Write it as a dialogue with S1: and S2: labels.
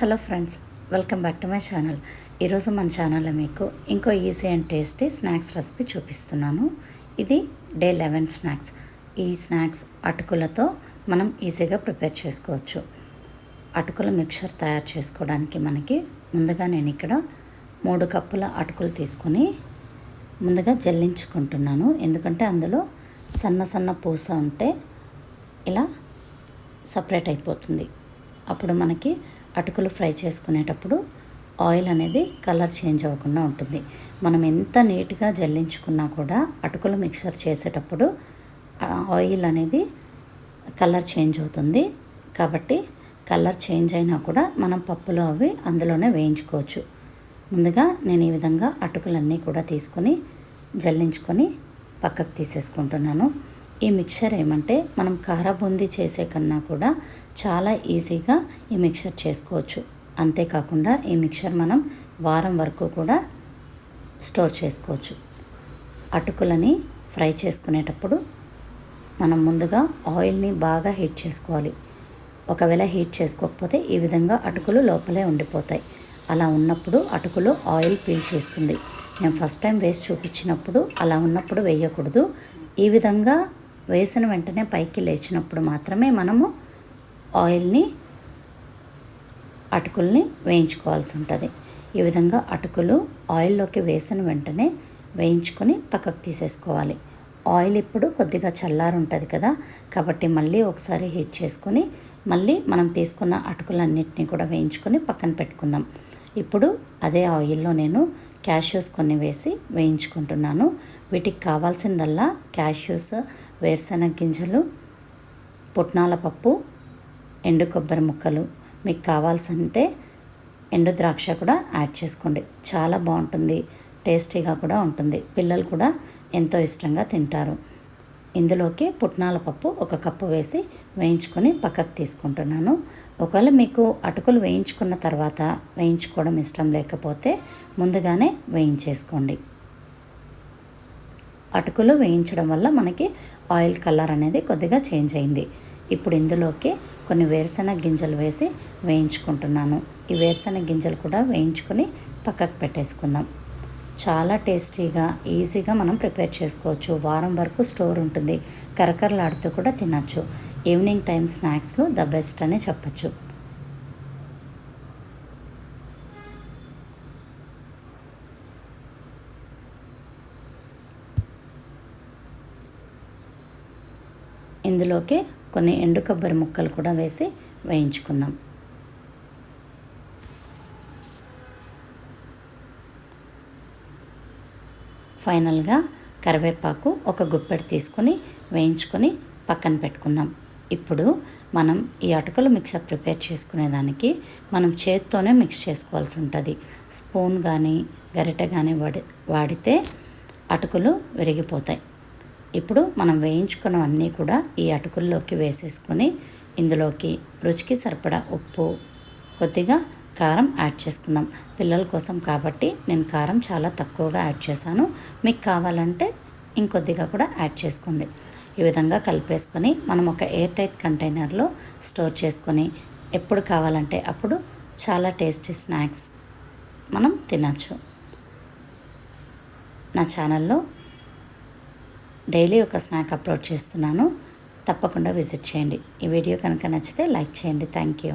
S1: Hello friends welcome back to my channel. ఈరోజు మన ఛానల్లో మీకు ఇంకో easy and tasty snacks recipe చూపిస్తున్నాను. ఇది డే లెవెన్ స్నాక్స్. ఈ స్నాక్స్ అటుకులతో మనం ఈజీగా ప్రిపేర్ చేసుకోవచ్చు. అటుకుల మిక్చర్ తయారు చేసుకోవడానికి మనకి ముందుగా నేను ఇక్కడ మూడు కప్పుల అటుకులు తీసుకొని ముందుగా జల్లించుకుంటున్నాను. ఎందుకంటే అందులో సన్న సన్న పూస ఉంటే ఇలా సపరేట్ అయిపోతుంది. అప్పుడు మనకి అటుకులు ఫ్రై చేసుకునేటప్పుడు ఆయిల్ అనేది కలర్ చేంజ్ అవ్వకుండా ఉంటుంది. మనం ఎంత నీట్గా జల్లించుకున్నా కూడా అటుకులు మిక్సర్ చేసేటప్పుడు ఆయిల్ అనేది కలర్ చేంజ్ అవుతుంది. కాబట్టి కలర్ చేంజ్ అయినా కూడా మనం పప్పులో అవి అందులోనే వేయించుకోవచ్చు. ముందుగా నేను ఈ విధంగా అటుకులన్నీ కూడా తీసుకొని జల్లించుకొని పక్కకు తీసేసుకుంటున్నాను. ఈ మిక్చర్ ఏమంటే మనం కార బూందీ చేసే కన్నా కూడా చాలా ఈజీగా ఈ మిక్చర్ చేసుకోవచ్చు. అంతేకాకుండా ఈ మిక్చర్ మనం వారం వరకు కూడా స్టోర్ చేసుకోవచ్చు. అటుకులని ఫ్రై చేసుకునేటప్పుడు మనం ముందుగా ఆయిల్ని బాగా హీట్ చేసుకోవాలి. ఒకవేళ హీట్ చేసుకోకపోతే ఈ విధంగా అటుకులు లోపలే ఉండిపోతాయి. అలా ఉన్నప్పుడు అటుకులు ఆయిల్ పీల్ చేస్తుంది. నేను ఫస్ట్ టైం వేసి చూపించినప్పుడు అలా ఉన్నప్పుడు వేయకూడదు. ఈ విధంగా వేసిన వెంటనే పైకి లేచినప్పుడు మాత్రమే మనము ఆయిల్ని అటుకుల్ని వేయించుకోవాల్సి ఉంటుంది. ఈ విధంగా అటుకులు ఆయిల్లోకి వేసిన వెంటనే వేయించుకొని పక్కకు తీసేసుకోవాలి. ఆయిల్ ఇప్పుడు కొద్దిగా చల్లారు ఉంటుంది కదా కాబట్టి మళ్ళీ ఒకసారి హీట్ చేసుకొని మళ్ళీ మనం తీసుకున్న అటుకులన్నింటినీ కూడా వేయించుకొని పక్కన పెట్టుకుందాం. ఇప్పుడు అదే ఆయిల్లో నేను క్యాష్యూస్ కొన్ని వేసి వేయించుకుంటున్నాను. వీటికి కావాల్సిందల్లా క్యాష్యూస్ వేరుశనగ గింజలు పుట్నాల పప్పు ఎండు కొబ్బరి ముక్కలు మీకు కావాల్సంటే ఎండు ద్రాక్ష కూడా యాడ్ చేసుకోండి. చాలా బాగుంటుంది. టేస్టీగా కూడా ఉంటుంది. పిల్లలు కూడా ఎంతో ఇష్టంగా తింటారు. ఇందులోకి పుట్నాల పప్పు ఒక కప్పు వేసి వేయించుకొని పక్కకు తీసుకుంటున్నాను. ఒకవేళ మీకు అటుకులు వేయించుకున్న తర్వాత వేయించుకోవడం ఇష్టం లేకపోతే ముందుగానే వేయించేసుకోండి. అటుకులు వేయించడం వల్ల మనకి ఆయిల్ కలర్ అనేది కొద్దిగా చేంజ్ అయింది. ఇప్పుడు ఇందులోకి కొన్ని వేరుశనగ గింజలు వేసి వేయించుకుంటున్నాను. ఈ వేరుశనగ గింజలు కూడా వేయించుకొని పక్కకు పెట్టేసుకుందాం. చాలా టేస్టీగా ఈజీగా మనం ప్రిపేర్ చేసుకోవచ్చు. వారం వరకు స్టోర్ ఉంటుంది. కరకరలాడుతూ కూడా తినచ్చు. ఈవినింగ్ టైం స్నాక్స్లో ద బెస్ట్ అని చెప్పచ్చు. ఇందులోకి కొన్ని ఎండు కొబ్బరి ముక్కలు కూడా వేసి వేయించుకుందాం. ఫైనల్గా కరివేపాకు ఒక గుప్పెడు తీసుకొని వేయించుకొని పక్కన పెట్టుకుందాం. ఇప్పుడు మనం ఈ అటుకలు మిక్సర్ ప్రిపేర్ చేసుకునేదానికి మనం చేత్తోనే మిక్స్ చేసుకోవాల్సి ఉంటుంది. స్పూన్ కానీ గరిటె కానీ వాడి వాడితే అటుకులు విరిగిపోతాయి. ఇప్పుడు మనం వేయించుకున్నవన్నీ కూడా ఈ అటుకుల్లోకి వేసేసుకొని ఇందులోకి రుచికి సరిపడా ఉప్పు కొద్దిగా కారం యాడ్ చేసుకుందాం. పిల్లల కోసం కాబట్టి నేను కారం చాలా తక్కువగా యాడ్ చేశాను. మీకు కావాలంటే ఇంకొద్దిగా కూడా యాడ్ చేసుకోండి. ఈ విధంగా కలిపేసుకొని మనం ఒక ఎయిర్ టైట్ కంటైనర్లో స్టోర్ చేసుకొని ఎప్పుడు కావాలంటే అప్పుడు చాలా టేస్టీ స్నాక్స్ మనం తినచ్చు. నా ఛానల్లో డైలీ ఒక స్నాక్ అప్లోడ్ చేస్తున్నాను. తప్పకుండా విజిట్ చేయండి. ఈ వీడియో కనుక నచ్చితే లైక్ చేయండి. Thank you.